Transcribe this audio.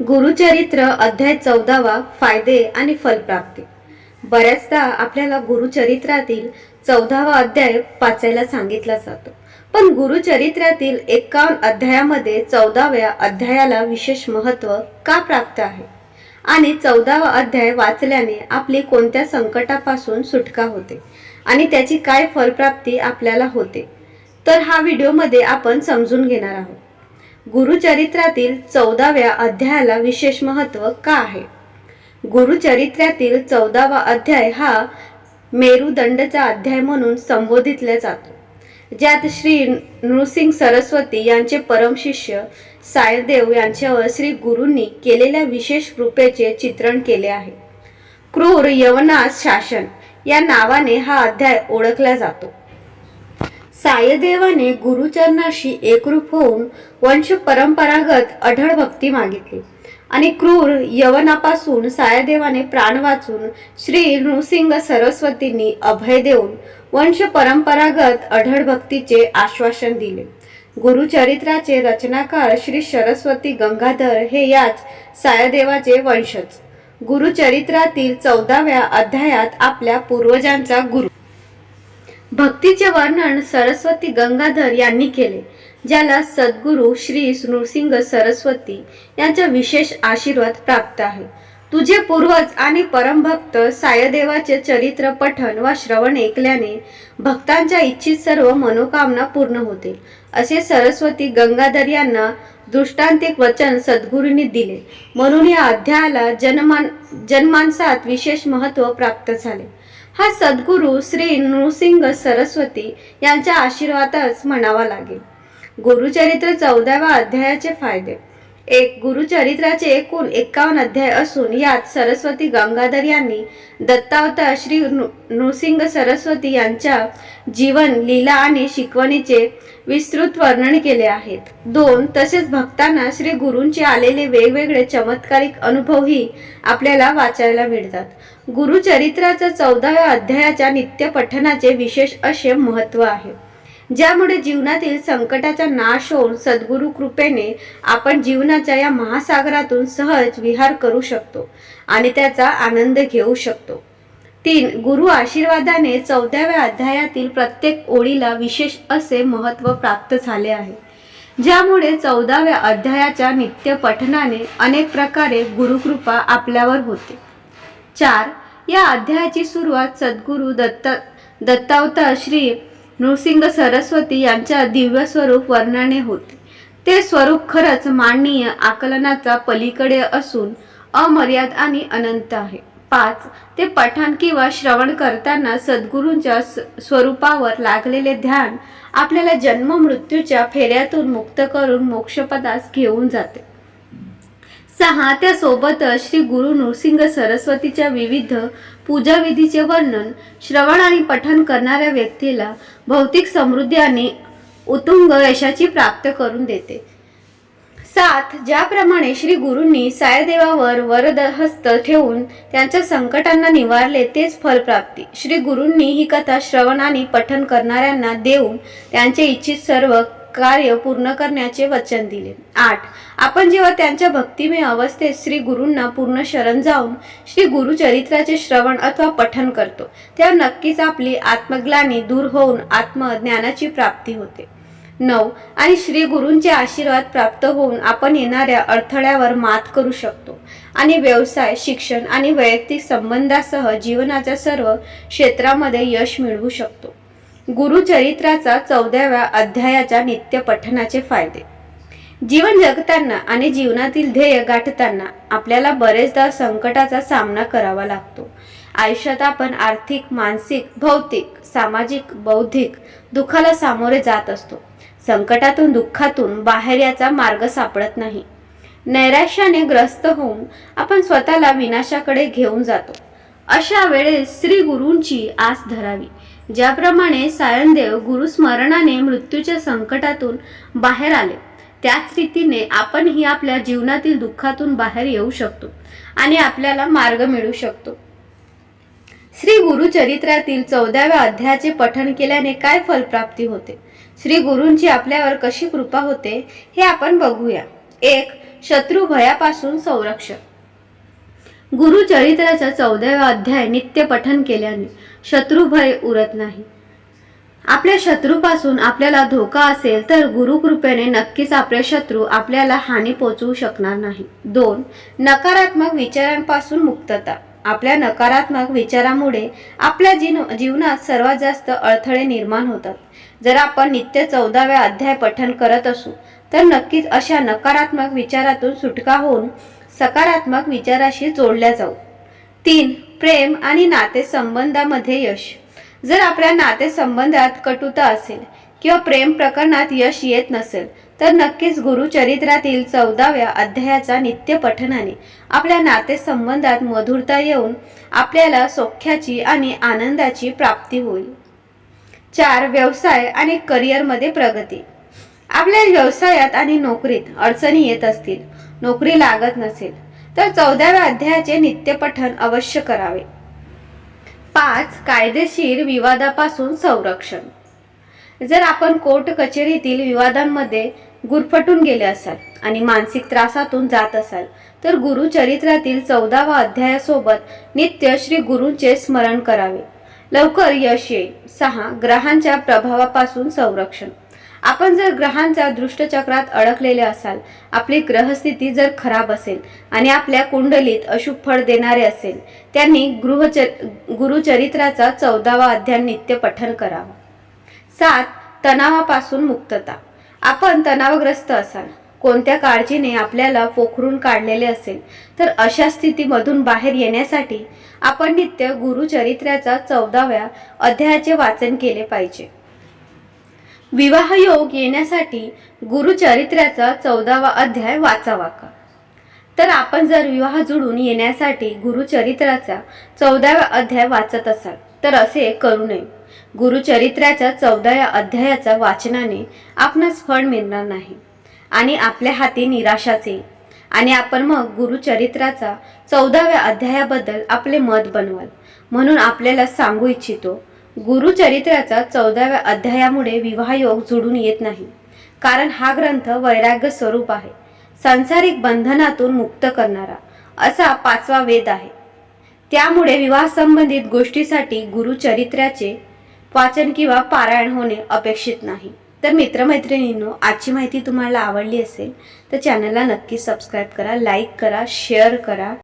गुरुचरित्र अध्याय चौदावा फायदे आणि फलप्राप्ती. बऱ्याचदा आपल्याला गुरुचरित्रातील चौदावा अध्याय वाचायला सांगितला जातो. पण गुरुचरित्रातील एकावन्न अध्यायामध्ये चौदाव्या अध्यायाला विशेष महत्त्व का प्राप्त आहे? आणि चौदावा अध्याय वाचल्याने आपली कोणत्या संकटापासून सुटका होते? आणि त्याची काय फलप्राप्ती आपल्याला होते? तर हा व्हिडिओमध्ये आपण समजून घेणार आहोत. गुरुचरित्रातील चौदाव्या अध्यायाला विशेष महत्त्व का आहे? गुरुचरित्रातील चौदावा अध्याय हा मेरुदंडचा अध्याय म्हणून संबोधितला जातो ज्यात श्री नृसिंग सरस्वती यांचे परमशिष्य सायदेव यांच्यावर श्री गुरूंनी केलेल्या विशेष कृपेचे चित्रण केले आहे. क्रूर यवनास शासन या नावाने हा अध्याय ओळखला जातो. सायदेवाने गुरुचरणाशी एकरूप होऊन वंश परंपरागत अढळ भक्ती मागितली. आणि क्रूर यवनापासून सायदेवाने प्राण वाचून श्री नृसिंग सरस्वतींनी अभय देऊन वंश परंपरागत अढळ भक्तीचे आश्वासन दिले. गुरुचरित्राचे रचनाकार श्री सरस्वती गंगाधर हे याच सायदेवाचे वंशज. गुरुचरित्रातील चौदाव्या अध्यायात आपल्या पूर्वजांचा गुरु भक्तीचे वर्णन सरस्वती गंगाधर यांनी केले ज्याला सद्गुरू श्री नृसिंग सरस्वती यांचा विशेष आशीर्वाद प्राप्त आहे. तुझे पूर्वज आणि परमभक्त सायदेवाचे चरित्र पठन वा श्रवण ऐकल्याने भक्तांच्या इच्छित सर्व मनोकामना पूर्ण होतील असे सरस्वती गंगाधर यांना दृष्टांतिक वचन सद्गुरूंनी दिले. म्हणून या अध्यायाला जनमान जनमानसात विशेष महत्त्व प्राप्त झाले. हा सद्गुरू श्री नृसिंग सरस्वती यांच्या आशीर्वादच म्हणावा लागेल. गुरुचरित्र चौदाव्या अध्यायाचे फायदे. एक गुरुचरित्राचे एकूण एकावन्न अध्याय असून यात सरस्वती गंगाधर यांनी दत्तावतार श्री नृसिंह नृसिंग सरस्वती यांच्या जीवन लीला आणि शिकवणीचे विस्तृत वर्णन केले आहेत. दोन तसेच भक्तांना श्री गुरूंचे आलेले वेगवेगळे चमत्कारिक अनुभवही आपल्याला वाचायला मिळतात. गुरुचरित्राच्या चौदाव्या अध्यायाच्या नित्य पठणाचे विशेष असे महत्त्व आहे. ज्यामुळे जीवनातील संकटाचा नाश होऊन सद्गुरु कृपेने आपण जीवनाच्या या महासागरातून सहज विहार करू शकतो आणि त्याचा आनंद घेऊ शकतो. तीन गुरु आशीर्वादाने चौदाव्या अध्यायातील प्रत्येक ओळीला विशेष असे महत्त्व प्राप्त झाले आहे. ज्यामुळे चौदाव्या अध्यायाच्या नित्य पठनाने अनेक प्रकारे गुरुकृपा आपल्यावर होते. चार. या अध्यायाची सुरुवात सद्गुरू दत्त दत्तावतार श्री नृसिंग सरस्वती यांच्या दिव्य स्वरूप वर्णने होते. ते स्वरूप खरंच माननीय आकलनाचा पलीकडे असून अमर्याद आणि अनंत आहे. पाच. ते पठण किंवा श्रवण करताना सद्गुरूंच्या स्वरूपावर लागलेले ध्यान आपल्याला जन्म मृत्यूच्या फेऱ्यातून मुक्त करून मोक्षपदास घेऊन जाते. त्यासोबतच श्री गुरु नृसिंग सरस्वतीच्या विविध पूजाविधीचे वर्णन श्रवण आणि पठण करणाऱ्या व्यक्तीला भौतिक समृद्धी आणि उत्तुंग यशाची प्राप्त करून देते. सात ज्याप्रमाणे श्री गुरूंनी सायदेवावर वरदहस्त ठेवून त्यांच्या संकटांना निवारले तेच फलप्राप्ती. श्री गुरूंनी ही कथा श्रवण आणि पठण करणाऱ्यांना देऊन त्यांचे इच्छित सर्व कार्य पूर्ण करण्याचे वचन दिले. आठ आपण जेव्हा त्यांच्या भक्तिमय अवस्थेत श्री गुरूंना पूर्ण शरण जाऊन श्री गुरुचरित्राचे श्रवण अथवा पठन करतो तेव्हा नक्कीच आपली आत्मग्लानी दूर होऊन आत्मज्ञानाची प्राप्ती होते. नऊ आणि श्री गुरूंचे आशीर्वाद प्राप्त होऊन आपण येणाऱ्या अडथळ्यावर मात करू शकतो आणि व्यवसाय शिक्षण आणि वैयक्तिक संबंधासह जीवनाच्या सर्व क्षेत्रामध्ये यश मिळवू शकतो. गुरुचरित्राचा चौदाव्या अध्यायाच्या नित्य पठणाचे फायदे. जीवन जगताना आणि जीवनातील ध्येय गाठताना आपल्याला बरेचदा संकटाचा सामना करावा लागतो. आयुष्यात आपण आर्थिक मानसिक भौतिक सामाजिक बौद्धिक दुःखाला सामोरे जात असतो. संकटातून दुःखातून बाहेर याचा मार्ग सापडत नाही. नैराश्याने ग्रस्त होऊन आपण स्वतःला विनाशाकडे घेऊन जातो. अशा वेळेस श्री गुरूंची आस धरावी. ज्याप्रमाणे सायनदेव गुरुस्मरणाने मृत्यूच्या संकटातून बाहेर आले त्याच रीतीने आपणही आपल्या जीवनातील दुःखातून बाहेर येऊ शकतो आणि आपल्याला मार्ग मिळू शकतो. श्री गुरुचरित्रातील चौदाव्या अध्यायाचे पठण केल्याने काय फलप्राप्ती होते? श्री गुरूंची आपल्यावर कशी कृपा होते हे आपण बघूया. एक शत्रू भयापासून संरक्षण गुरुचरित्राचा चौदावा अध्याय नित्य पठन केल्याने शत्रुभय उरत नाही. आपल्या शत्रूपासून आपल्याला धोका असेल तर गुरुकृपेने नक्कीच आपले शत्रू आपल्याला हानी पोचवू शकणार नाही. दोन नकारात्मक विचारांपासून मुक्तता. आपल्या नकारात्मक विचारामुळे आपल्या जीन जीवनात सर्वात जास्त अडथळे निर्माण होतात. जर आपण नित्य चौदाव्या अध्याय पठन करत असू तर नक्कीच अशा नकारात्मक विचारातून सुटका होऊन सकारात्मक विचाराशी जोडल्या जाऊ. तीन प्रेम आणि नातेसंबंधामध्ये यश. जर आपल्या नातेसंबंधात कटुता असेल किंवा प्रेम प्रकरणात यश येत नसेल तर नक्कीच गुरुचरित्रातील चौदाव्या अध्यायाच्या नित्य पठनाने आपल्या नातेसंबंधात मधुरता येऊन आपल्याला सौख्याची आणि आनंदाची प्राप्ती होईल. चार व्यवसाय आणि करिअरमध्ये प्रगती. आपल्या व्यवसायात आणि नोकरीत अडचणी येत असतील नोकरी लागत नसेल तर चौदाव्या अध्यायाचे नित्यपठन अवश्य करावे. पाच कायदेशीर विवादापासून संरक्षण. जर आपण कोर्ट कचेरीतील विवादांमध्ये गुरफटून गेले असाल आणि मानसिक त्रासातून जात असाल तर गुरुचरित्रातील चौदावा अध्यायासोबत नित्य श्री गुरूंचे स्मरण करावे. लवकर यश येईल. सहा ग्रहांच्या प्रभावापासून संरक्षण. आपण जर ग्रहांच्या दृष्टचक्रात अडकलेले असाल आपली ग्रहस्थिती जर खराब असेल आणि आपल्या कुंडलीत अशुभ फळ देणारे असेल त्यांनी गृहचर गुरुचरित्राचा चौदावा अध्याय नित्य पठन करावा. सात तणावापासून मुक्तता. आपण तणावग्रस्त असाल कोणत्या काळजीने आपल्याला पोखरून काढलेले असेल तर अशा स्थितीमधून बाहेर येण्यासाठी आपण नित्य गुरुचरित्राचा चौदाव्या अध्यायाचे वाचन केले पाहिजे. विवाह योग येण्यासाठी गुरुचरित्राचा चौदावा अध्याय वाचावा का? तर आपण जर विवाह जुळून येण्यासाठी गुरुचरित्राचा चौदाव्या अध्याय वाचत असाल तर असे करू नये. गुरुचरित्राच्या चौदाव्या अध्यायाच्या वाचनाने आपणास फळ मिळणार नाही आणि आपल्या हाती निराशाच येईल. आणि आपण मग गुरुचरित्राचा चौदाव्या अध्यायाबद्दल आपले मत बनवाल. म्हणून आपल्याला सांगू इच्छितो गुरुचरित्राचा चौदाव्या अध्यायामुळे विवाहयोग जुळून येत नाही. कारण हा ग्रंथ वैराग्य स्वरूप आहे. सांसारिक बंधनातून मुक्त करणारा असा पाचवा वेद आहे. त्यामुळे विवाह संबंधित गोष्टीसाठी गुरुचरित्राचे वाचन किंवा पारायण होणे अपेक्षित नाही. तर मित्रमैत्रिणींनो आजची माहिती तुम्हाला आवडली असेल तर चॅनलला नक्की सबस्क्राईब करा लाईक करा शेअर करा.